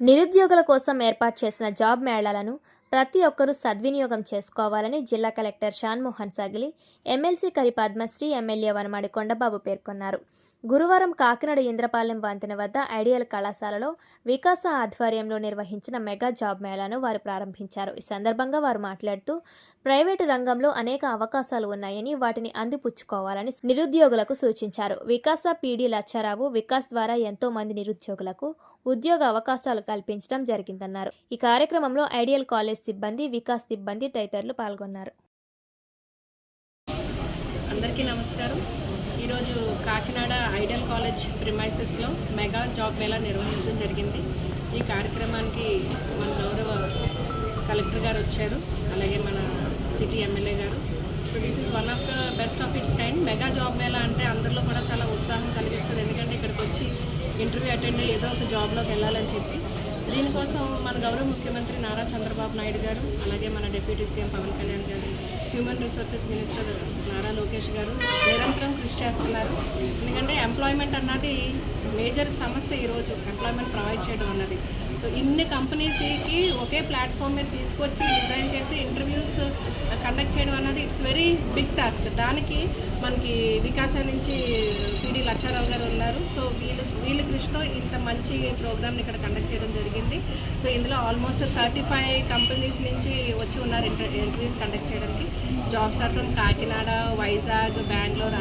నిరుద్యోగుల కోసం ఏర్పాటు చేసిన జాబ్ మేళాలను ప్రతి ఒక్కరూ సద్వినియోగం చేసుకోవాలని జిల్లా కలెక్టర్ షాన్మోహన్ సాగిలి ఎమ్మెల్సీ కరి పద్మశ్రీ ఎమ్మెల్యే వనమాడి కొండబాబు పేర్కొన్నారు. గురువారం కాకినాడ ఇంద్రపాలెం వంతెన వద్ద ఐడియల్ కళాశాలలో వికాస ఆధ్వర్యంలో నిర్వహించిన మెగా జాబ్ మేళాను వారు ప్రారంభించారు. ఈ సందర్భంగా వారు మాట్లాడుతూ ప్రైవేటు రంగంలో అనేక అవకాశాలు ఉన్నాయని వాటిని అందిపుచ్చుకోవాలని నిరుద్యోగులకు సూచించారు. వికాస పీడీ లచ్చారావు వికాస్ ద్వారా ఎంతో మంది నిరుద్యోగులకు ఉద్యోగ అవకాశాలు కల్పించడం జరిగిందన్నారు. ఈ కార్యక్రమంలో ఐడియల్ కాలేజ్ సిబ్బంది వికాస్ సిబ్బంది తదితరులు పాల్గొన్నారు. అందరికీ నమస్కారం. ఈరోజు కాకినాడ ఐడల్ కాలేజ్ ప్రిమైసెస్లో మెగా జాబ్ మేళా నిర్వహించడం జరిగింది. ఈ కార్యక్రమానికి మన గౌరవ కలెక్టర్ గారు వచ్చారు. అలాగే మన సిటీ ఎమ్మెల్యే గారు. So this is one of the best of its kind. Mega job mela అంటే అందరిలో కూడా చాలా ఉత్సాహం కలిగిస్తుంది. ఎందుకంటే ఇక్కడికి వచ్చి ఇంటర్వ్యూ అటెండ్ అయ్యి ఏదో ఒక జాబ్లోకి వెళ్ళాలని చెప్పి దీనికోసం మన గౌరవ ముఖ్యమంత్రి నారా చంద్రబాబు నాయుడు గారు అలాగే మన డిప్యూటీ సీఎం పవన్ కళ్యాణ్ గారు human resources minister Nara Lokesh గారు నిరంతరం కృషి చేస్తున్నారు. ఎందుకంటే ఎంప్లాయ్మెంట్ అన్నది మేజర్ సమస్య ఈరోజు ఎంప్లాయ్మెంట్ ప్రొవైడ్ చేయడం అన్నది. సో ఇన్ని కంపెనీస్కి ఒకే ప్లాట్ఫామ్ మీద తీసుకొచ్చి డిజైన్ చేసి ఇంటర్వ్యూస్ కండక్ట్ చేయడం అన్నది ఇట్స్ వెరీ బిగ్ టాస్క్. దానికి మనకి వికాసా నుంచి పిడి లచ్చారావు గారు ఉన్నారు. సో వీళ్ళు వీళ్ళ కృషితో ఇంత మంచి ప్రోగ్రామ్ని ఇక్కడ కండక్ట్ చేయడం జరిగింది. సో ఇందులో ఆల్మోస్ట్ థర్టీ ఫైవ్ కంపెనీస్ నుంచి వచ్చి ఉన్నారు ఇంటర్ ఇంటర్వ్యూస్ కండక్ట్ చేయడానికి. Jobs are from Kakinada Vizag Bengaluru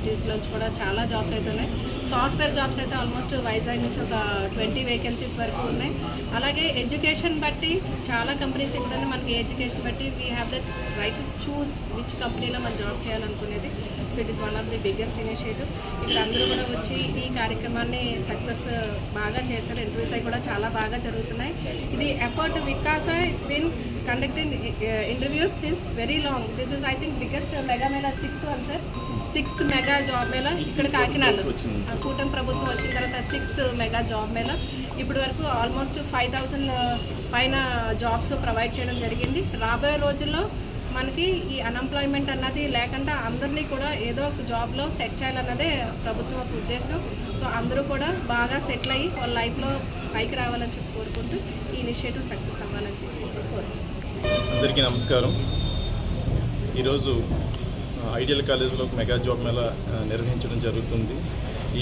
సిటీస్లోంచి కూడా చాలా జాబ్స్ అయితే ఉన్నాయి సాఫ్ట్వేర్ జాబ్స్ అయితే ఆల్మోస్ట్ వైజాగ్ నుంచి ఒక ట్వంటీ వేకెన్సీస్ వరకు ఉన్నాయి. అలాగే ఎడ్యుకేషన్ బట్టి చాలా కంపెనీస్ ఇక్కడ మనకి ఎడ్యుకేషన్ బట్టి we have the right to choose which కంపెనీలో మనం job చేయాలనుకునేది. So it is one of the biggest initiative ఇక్కడ అందరూ కూడా వచ్చి ఈ కార్యక్రమాన్ని సక్సెస్ బాగా చేశారు. ఇంటర్వ్యూస్ అవి కూడా చాలా బాగా జరుగుతున్నాయి. ఇది effort Vikas it's been conducted interviews since very long this is I think biggest mega mela sixth one sir sixth mega job mela ఇక్కడ కాకినాడలో కూటమి ప్రభుత్వం వచ్చిన తర్వాత సిక్స్త్ మెగా జాబ్ మేళా ఇప్పటి వరకు ఆల్మోస్ట్ ఫైవ్ థౌజండ్ పైన జాబ్స్ ప్రొవైడ్ చేయడం జరిగింది. రాబోయే రోజుల్లో మనకి ఈ అన్ఎంప్లాయ్మెంట్ అన్నది లేకుండా అందరినీ కూడా ఏదో ఒక జాబ్లో సెట్ చేయాలన్నదే ప్రభుత్వం ఒక ఉద్దేశం. సో అందరూ కూడా బాగా సెటిల్ అయ్యి వాళ్ళ లైఫ్లో పైకి రావాలని చెప్పి కోరుకుంటూ ఈ ఇనిషియేటివ్ సక్సెస్ అవ్వాలని చెప్పేసి కోరుకుంటున్నాను అందరికీ నమస్కారం. ఈరోజు ఐడియల్ కాలేజీలో ఒక మెగా జాబ్ మేళా నిర్వహించడం జరుగుతుంది.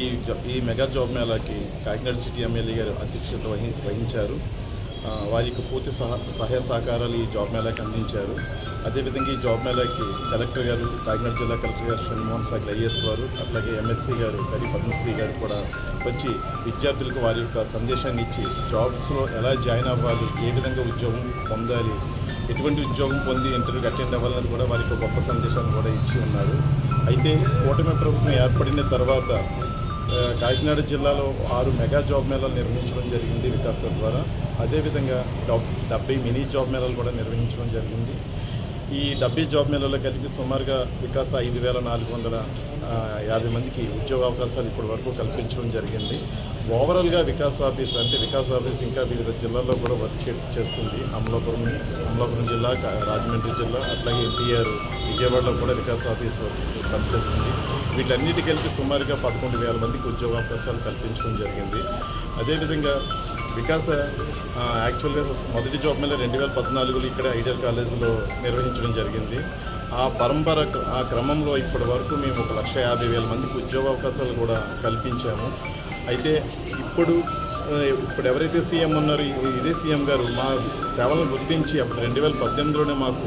ఈ ఈ మెగా జాబ్ మేళాకి కాకినాడ సిటీ ఎమ్మెల్యే గారు అధ్యక్షత వహి వహించారు. వారి యొక్క పూర్తి సహ సహాయ సహకారాలు ఈ జాబ్ మేళాకి అందించారు. అదేవిధంగా ఈ జాబ్ మేళాకి కలెక్టర్ గారు కాకినాడ జిల్లా కలెక్టర్ గారు షణ్మోహన్ సాగర్ ఐఏఎస్ వారు అట్లాగే ఎమ్మెల్సీ గారు కరి పద్మశ్రీ గారు కూడా వచ్చి విద్యార్థులకు వారి యొక్క సందేశాన్ని ఇచ్చి జాబ్స్లో ఎలా జాయిన్ అవ్వాలి ఏ విధంగా ఉద్యోగం పొందాలి ఎటువంటి ఉద్యోగం పొంది ఇంటర్వ్యూకి అటెండ్ అవ్వాలని కూడా వారికి గొప్ప సందేశాన్ని కూడా ఇచ్చి ఉన్నారు. అయితే కూటమి ప్రభుత్వం ఏర్పడిన తర్వాత కాకినాడ జిల్లాలో ఆరు మెగా జాబ్ మేళాలు నిర్వహించడం జరిగింది వికాస ద్వారా. అదేవిధంగా డబ్ డెబ్బై మినీ జాబ్ మేళాలు కూడా నిర్వహించడం జరిగింది. ఈ డబ్బీ జాబ్ మేళలో కలిపి సుమారుగా వికాస ఐదు వేల నాలుగు వందల యాభై మందికి ఉద్యోగ అవకాశాలు ఇప్పటి వరకు కల్పించడం జరిగింది. ఓవరాల్గా వికాస్ ఆఫీస్ అంటే వికాస్ ఆఫీస్ ఇంకా వివిధ జిల్లాల్లో కూడా వర్క్ చేస్తుంది. అమలాపురం అమలాపురం జిల్లా రాజమండ్రి జిల్లా అట్లాగే ఎన్టీఆర్ విజయవాడలో కూడా వికాస్ ఆఫీస్ వర్క్ పనిచేస్తుంది. వీటన్నిటి కలిపి సుమారుగా పదకొండు వేల మందికి ఉద్యోగ అవకాశాలు కల్పించడం జరిగింది. అదేవిధంగా వికాస యాక్చువల్గా మొదటి జాబ్ మేళ రెండు వేల పద్నాలుగులో ఇక్కడ ఐడియల్ కాలేజీలో నిర్వహించడం జరిగింది. ఆ పరంపర ఆ క్రమంలో ఇప్పటి వరకు మేము ఒక లక్ష యాభై వేల మందికి ఉద్యోగ అవకాశాలు కూడా కల్పించాము. అయితే ఇప్పుడు ఇప్పుడు ఎవరైతే సీఎం ఉన్నారో ఇదే సీఎం గారు మా సేవలను గుర్తించి అప్పుడు రెండు వేల పద్దెనిమిదిలోనే మాకు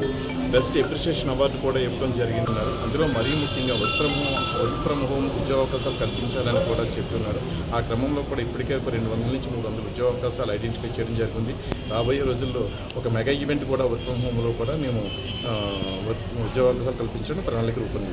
బెస్ట్ అప్రిషియేషన్ అవార్డు కూడా ఇవ్వడం జరిగిందన్నారు. అందులో మరీ ముఖ్యంగా work from home work from home ఉద్యోగ అవకాశాలు కల్పించాలని కూడా చెప్తున్నారు ఆ క్రమంలో కూడా ఇప్పటికే ఒక రెండు వందల నుంచి మూడు వందల ఉద్యోగ అవకాశాలు ఐడెంటిఫై చేయడం జరిగింది. రాబోయే రోజుల్లో ఒక మెగా ఈవెంట్ కూడా వర్క్ ఫ్రమ్ హోమ్లో కూడా మేము ఉద్యోగావకాశాలు కల్పించడం ప్రణాళిక రూపొందిస్తాం.